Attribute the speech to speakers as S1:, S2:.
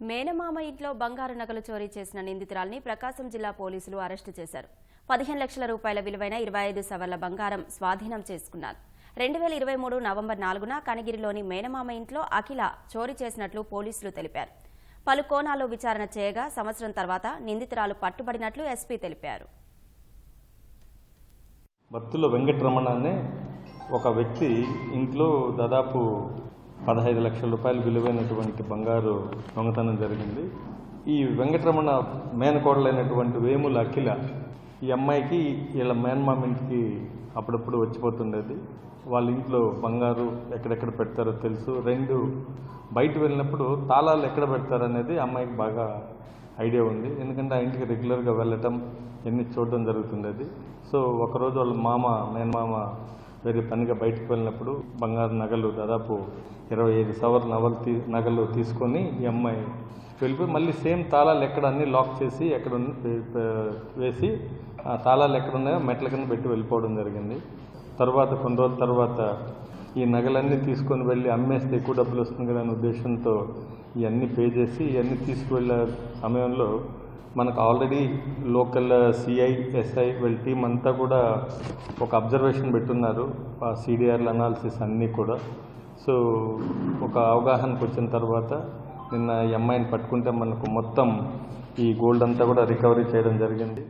S1: మేనమామ ఇంట్లో బంగారు నగలు చోరీ చేసిన నిందితురాల్ని ప్రకాశం జిల్లా పోలీసులు అరెస్టు చేశారు. పదిహేను లక్షల రూపాయల విలువైన ఇరవై ఐదు సవర్ల బంగారం స్వాధీనం చేసుకున్నారు. రెండు వేల ఇరవై మూడు నవంబర్ నాలుగున కనగిరిలోని మేనమామ ఇంట్లో అఖిల చోరీ చేసినట్లు పోలీసులు తెలిపారు. పలు కోణాల్లో విచారణ చేయగా సంవత్సరం తర్వాత నిందితురాలు పట్టుబడినట్లు ఎస్పీ తెలిపారు.
S2: భక్తుల వెంకటరమణ అనే ఒక వ్యక్తి ఇంట్లో దాదాపు పదహైదు లక్షల రూపాయలు విలువైనటువంటి బంగారు దొంగతనం జరిగింది. ఈ వెంకటరమణ మేనకోడలైనటువంటి వేముల అఖిల ఈ అమ్మాయికి వీళ్ళ మేనమామ ఇంటికి అప్పుడప్పుడు వచ్చిపోతుండేది. వాళ్ళ ఇంట్లో బంగారు ఎక్కడెక్కడ పెడతారో తెలుసు. రెండు బయట వెళ్ళినప్పుడు తాళాలు ఎక్కడ పెడతారనేది అమ్మాయికి బాగా ఐడియా ఉంది. ఎందుకంటే ఆ ఇంటికి రెగ్యులర్గా వెళ్ళటం ఎన్ని చూడడం జరుగుతుండేది. సో ఒకరోజు వాళ్ళ మామ మేనమామ వేరే పనిగా బయటకు వెళ్ళినప్పుడు బంగారు నగలు దాదాపు ఇరవై ఐదు సవర్ నవలు తీ నగలు తీసుకొని ఈ అమ్మాయి వెళ్ళిపోయి మళ్ళీ సేమ్ తాళాలు ఎక్కడ అన్ని లాక్ చేసి ఎక్కడ పే- వేసి ఆ తాళాలు ఎక్కడ ఉన్నాయో మెట్ల కింద పెట్టి వెళ్ళిపోవడం జరిగింది. తర్వాత కొన్ని రోజుల తర్వాత ఈ నగలన్నీ తీసుకొని వెళ్ళి అమ్మేస్తే ఎక్కువ డబ్బులు వస్తుంది కదా అనే ఉద్దేశంతో ఇవన్నీ పే చేసి ఇవన్నీ తీసుకువెళ్ళే సమయంలో మనకు ఆల్రెడీ లోకల్ సిఐ ఎస్ఐ వెళ్తే టీం అంతా కూడా ఒక అబ్జర్వేషన్ పెట్టున్నారు ఆ సిడిఆర్ల అనాలిసిస్ అన్నీ కూడా. సో ఒక అవగాహనకు వచ్చిన తర్వాత నిన్న ఈ అమ్మాయిని పట్టుకుంటే మనకు మొత్తం ఈ గోల్డ్ అంతా కూడా రికవరీ చేయడం జరిగింది.